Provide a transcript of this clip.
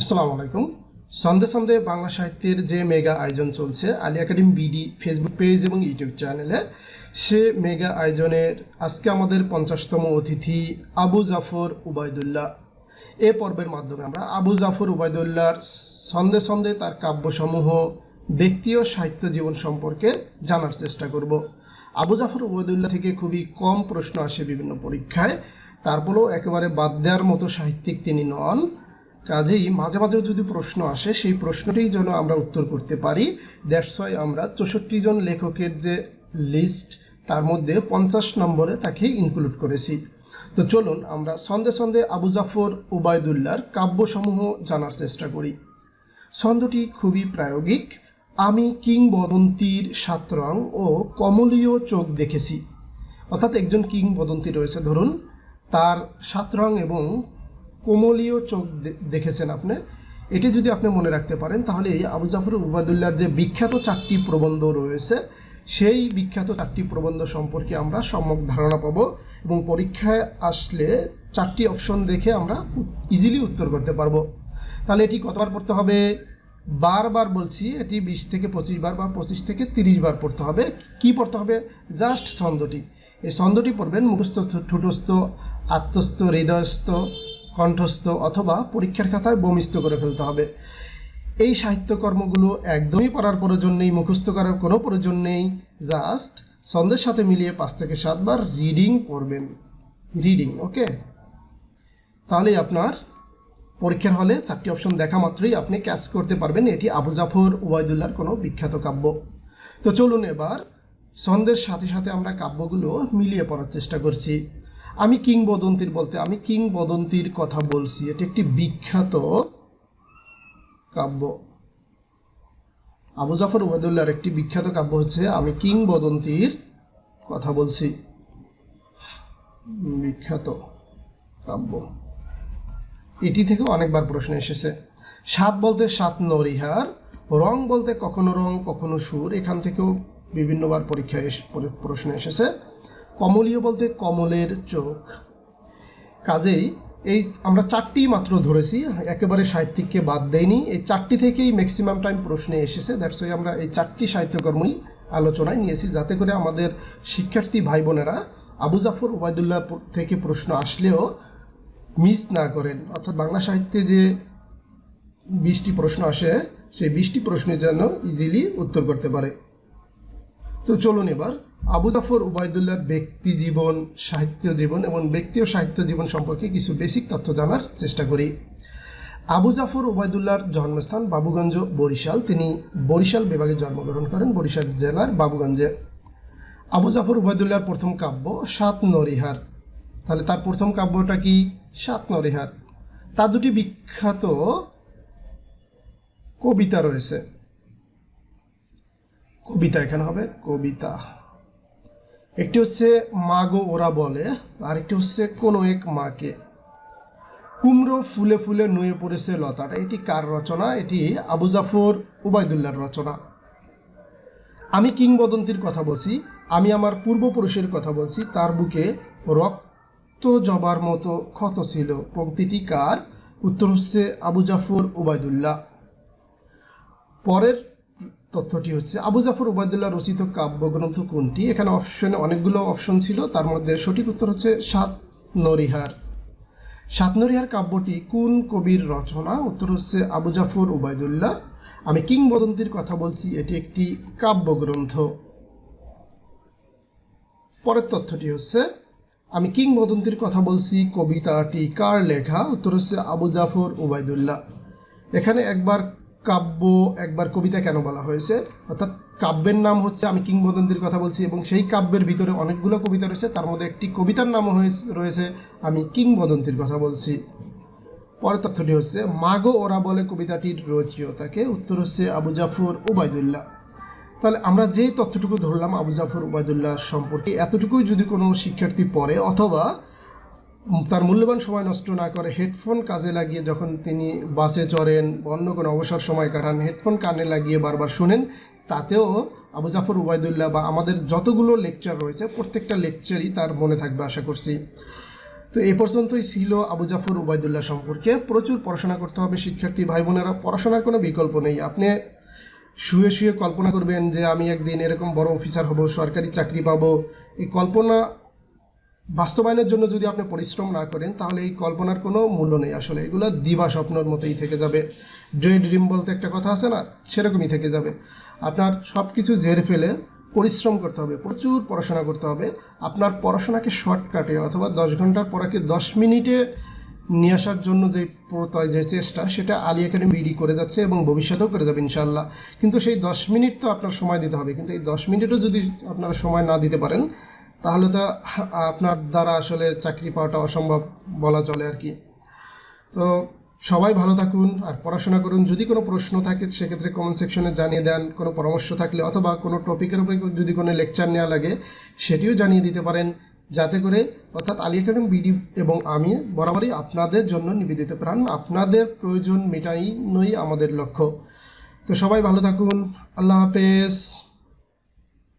আসসালামু আলাইকুম। সন্ধে সন্ধে বাংলা সাহিত্যের যে মেগা আয়োজন চলছে, Ali academy BD Facebook page এবং ইউটিউব চ্যানেলে, সে মেগা আয়োজনের আজকে আমাদের পঞ্চাশতম অতিথি আবু জাফর উবায়দুল্লাহ। এ পর্বের মাধ্যমে আমরা আবু জাফর উবায়দুল্লাহর সন্ধে সন্ধে তার কাব্যসমূহ, ব্যক্তি ও সাহিত্য জীবন সম্পর্কে জানার চেষ্টা করব। আবু জাফর উবায়দুল্লাহ থেকে খুবই কম প্রশ্ন আসে বিভিন্ন পরীক্ষায়, তারপরেও একেবারে বাদ দেওয়ার মতো সাহিত্যিক তিনি নন। কাজেই মাঝে মাঝে যদি প্রশ্ন আসে, সেই প্রশ্নটিই যেন আমরা উত্তর করতে পারি। দ্যাটস ওয়াই আমরা চৌষট্টি জন লেখকের যে লিস্ট তার মধ্যে পঞ্চাশ নম্বরে তাকে ইনক্লুড করেছি। তো চলুন, আমরা সন্ধে সন্ধে আবু জাফর, উবায়দুল্লাহর কাব্যসমূহ জানার চেষ্টা করি। ছন্দটি খুবই প্রায়োগিক। আমি কিংবদন্তির সাতরং ও কমলীয় চোখ দেখেছি। অর্থাৎ একজন কিংবদন্তি রয়েছে, ধরুন। তার সাতরং এবং কোমলীয় চোখ দেখেছেন আপনি? এটি যদি আপনি মনে রাখতে পারেন, তাহলে আবু জাফর উবায়দুল্লাহর যে বিখ্যাত চারটি প্রবন্ধ রয়েছে, সেই বিখ্যাত চারটি প্রবন্ধ সম্পর্কে আমরা সম্যক ধারণা পাবো এবং পরীক্ষায় আসলে চারটি অপশন দেখে আমরা ইজিলি উত্তর করতে পারব। তাহলে এটি কতবার পড়তে হবে? বারবার বলছি, এটি বিশ থেকে পঁচিশ বার বা পঁচিশ থেকে তিরিশ বার পড়তে হবে। কি পড়তে হবে? জাস্ট ছন্দটি। এই ছন্দটি পড়বেন মুখস্থ ঠুটস্থ, আত্মস্থ, হৃদয়স্থ কণ্ঠস্থ অথবা পরীক্ষার খাতায় বমিস্থ করে ফেলতে হবে। এই সাহিত্যকর্মগুলো একদমই পড়ার প্রয়োজন নেই, মুখস্থ করার কোনো প্রয়োজন নেই। জাস্ট ছন্দের সাথে মিলিয়ে পাঁচ থেকে সাতবার রিডিং করবেন রিডিং, ওকে? তাহলে আপনার পরীক্ষার হলে চারটি অপশন দেখা মাত্রই আপনি ক্যাচ করতে পারবেন। এটি আবু জাফর ওবায়দুল্লাহর কোনো বিখ্যাত কাব্য। তো চলুন এবার ছন্দের সাথে সাথে আমরা কাব্যগুলো মিলিয়ে পড়ার চেষ্টা করছি। আমি কিংবদন্তির বলতে, আমি কিংবদন্তির কথা বলছি। এটি একটি বিখ্যাত কাব্য। আবু জাফর ওবায়দুল্লাহর একটি বিখ্যাত কাব্য হচ্ছে, আমি কিংবদন্তির কথা বলছি। বিখ্যাত কাব্য। এটি থেকে অনেকবার প্রশ্ন এসেছে। সাত বলতে সাত নরিহার, রং বলতে কখনো রং, কখনো সুর, এখান থেকেও বিভিন্নবার পরীক্ষায় প্রশ্ন এসেছে। কমলীয় বলতে কমলের চোখ। কাজেই এই আমরা চারটি মাত্র ধরেছি, একেবারে সাহিত্যিককে বাদ দেয়নি এই চারটি থেকেই ম্যাক্সিমাম টাইম প্রশ্নে এসেছে দ্যাটস ওই আমরা এই চারটি সাহিত্যকর্মই আলোচনায় নিয়েছি, যাতে করে আমাদের শিক্ষার্থী ভাই বোনেরা আবু জাফর ওবায়দুল্লাহ থেকে প্রশ্ন আসলেও মিস না করেন। অর্থাৎ বাংলা সাহিত্যে যে বিশটি প্রশ্ন আসে, সেই বিশটি প্রশ্নের যেন ইজিলি উত্তর করতে পারে। তো চলুন এবার আবু জাফর উবায়দুল্লাহর ব্যক্তি জীবন, সাহিত্য জীবন এবং ব্যক্তি ও সাহিত্য জীবন সম্পর্কে কিছু বেসিক তথ্য জানার চেষ্টা করি। আবু জাফর উবায়দুল্লাহর জন্মস্থান বাবুগঞ্জ, বরিশাল। তিনি বরিশাল বিভাগে জন্মগ্রহণ করেন, বরিশাল জেলার বাবুগঞ্জে। আবু জাফর উবায়দুল্লাহর প্রথম কাব্য সাত নরিহার। তাহলে তার প্রথম কাব্যটা কি? সাত নরিহার। তার দুটি বিখ্যাত কবিতা রয়েছে। কবিতা এখানে হবে, কবিতা। একটি হচ্ছে মাগো ওরা বলে, আরেকটি হচ্ছে কোনো এক মাকে। কুমড়ো ফুলে ফুলে নুয়ে পড়েছে লতাটা। এটি কার রচনা? এটি আবু জাফর উবায়দুল্লাহর রচনা। আমি কিংবদন্তির কথা বলছি, আমি আমার পূর্বপুরুষের কথা বলছি, তার বুকে রক্ত জবার মতো ক্ষত ছিল। পঙ্ক্তিটি কার? উত্তর হচ্ছে আবু জাফর উবায়দুল্লাহ। পরের তথ্যটি হচ্ছে, আবু জাফর উবায়দুল্লাহ রচিত কাব্যগ্রন্থ কোনটি? এখানে অপশনে অনেকগুলো অপশন ছিল, তার মধ্যে সঠিক উত্তর হচ্ছে সাত নরিহার। সাত নরিহার কাব্যটি কোন কবির রচনা? উত্তর হচ্ছে আবু জাফর উবায়দুল্লাহ আমি কিংবদন্তির কথা বলছি, এটি একটি কাব্যগ্রন্থ। পরের তথ্যটি হচ্ছে, আমি কিংবদন্তির কথা বলছি, কবিতাটি কার লেখা? উত্তর হচ্ছে আবু জাফর উবায়দুল্লাহ এখানে একবার কাব্য একবার কবিতা কেন বলা হয়েছে? অর্থাৎ কাব্যের নাম হচ্ছে আমি কিংবদন্তির কথা বলছি এবং সেই কাব্যের ভিতরে অনেকগুলো কবিতা রয়েছে, তার মধ্যে একটি কবিতার নামও হয়েছে- রয়েছে আমি কিংবদন্তির কথা বলছি। পরের তথ্যটি হচ্ছে, মাগো ওরা বলে কবিতাটির রচয়িতাকে, উত্তর হচ্ছে আবু জাফর ওবায়দুল্লাহ তাহলে আমরা যে তথ্যটুকু ধরলাম আবু জাফর ওবায়দুল্লাহ সম্পর্কে, এতটুকুই যদি কোনো শিক্ষার্থী পড়ে অথবা তার মূল্যবান সময় নষ্ট না করে হেডফোন কাজে লাগিয়ে যখন তিনি বাসে চড়েন অন্য কোনো অবসর সময় কাটান, হেডফোন কানে লাগিয়ে বারবার শুনেন, তাতেও আবু জাফর, উবায়দুল্লাহ বা আমাদের যতগুলো লেকচার রয়েছে, প্রত্যেকটা লেকচারই তার মনে থাকবে, আশা করছি। তো এই পর্যন্তই ছিল আবু জাফর, উবায়দুল্লাহ সম্পর্কে। প্রচুর পড়াশোনা করতে হবে, শিক্ষার্থী ভাই বোনেরা পড়াশোনার কোনো বিকল্প নেই। আপনি শুয়ে শুয়ে কল্পনা করবেন যে, আমি একদিন এরকম বড় অফিসার হব, সরকারি চাকরি পাবো। এই কল্পনা বাস্তবায়নের জন্য যদি আপনি পরিশ্রম না করেন, তাহলে এই কল্পনার কোনো মূল্য নেই। আসলে এগুলো দিবা স্বপ্নর মতোই থেকে যাবে। ড্রে ড্রিম বলতে একটা কথা আছে না? সেরকমই থেকে যাবে। আপনার সব কিছু জের ফেলে পরিশ্রম করতে হবে, প্রচুর পড়াশোনা করতে হবে। আপনার পড়াশোনাকে শর্টকাটে অথবা দশ ঘণ্টার পড়াকে দশ মিনিটে নিয়ে আসার জন্য যে প্রত্যয়, যে চেষ্টা, সেটা আলী একাডেমি বিডি করে যাচ্ছে এবং ভবিষ্যতেও করে যাবে ইনশাল্লাহ কিন্তু সেই দশ মিনিট তো আপনার সময় দিতে হবে। কিন্তু এই দশ মিনিটও যদি আপনারা সময় না দিতে পারেন তাহলে তো আপনার দ্বারা আসলে চাকরি পাওয়াটা অসম্ভব বলা চলে আর কি। তো সবাই ভালো থাকুন আর পড়াশোনা করুন। যদি কোনো প্রশ্ন থাকে, সেক্ষেত্রে কমেন্ট সেকশনে জানিয়ে দেন। কোনো পরামর্শ থাকলে অথবা কোনো টপিকের উপরে যদি কোনো লেকচার নেওয়া লাগে, সেটিও জানিয়ে দিতে পারেন। যাতে করে অর্থাৎ আলী একাডেমি, বিডি এবং আমি বরাবরই আপনাদের জন্য নিবেদিত প্রাণ। আপনাদের প্রয়োজন মেটাই নই আমাদের লক্ষ্য। তো সবাই ভালো থাকুন। আল্লাহ হাফেজ।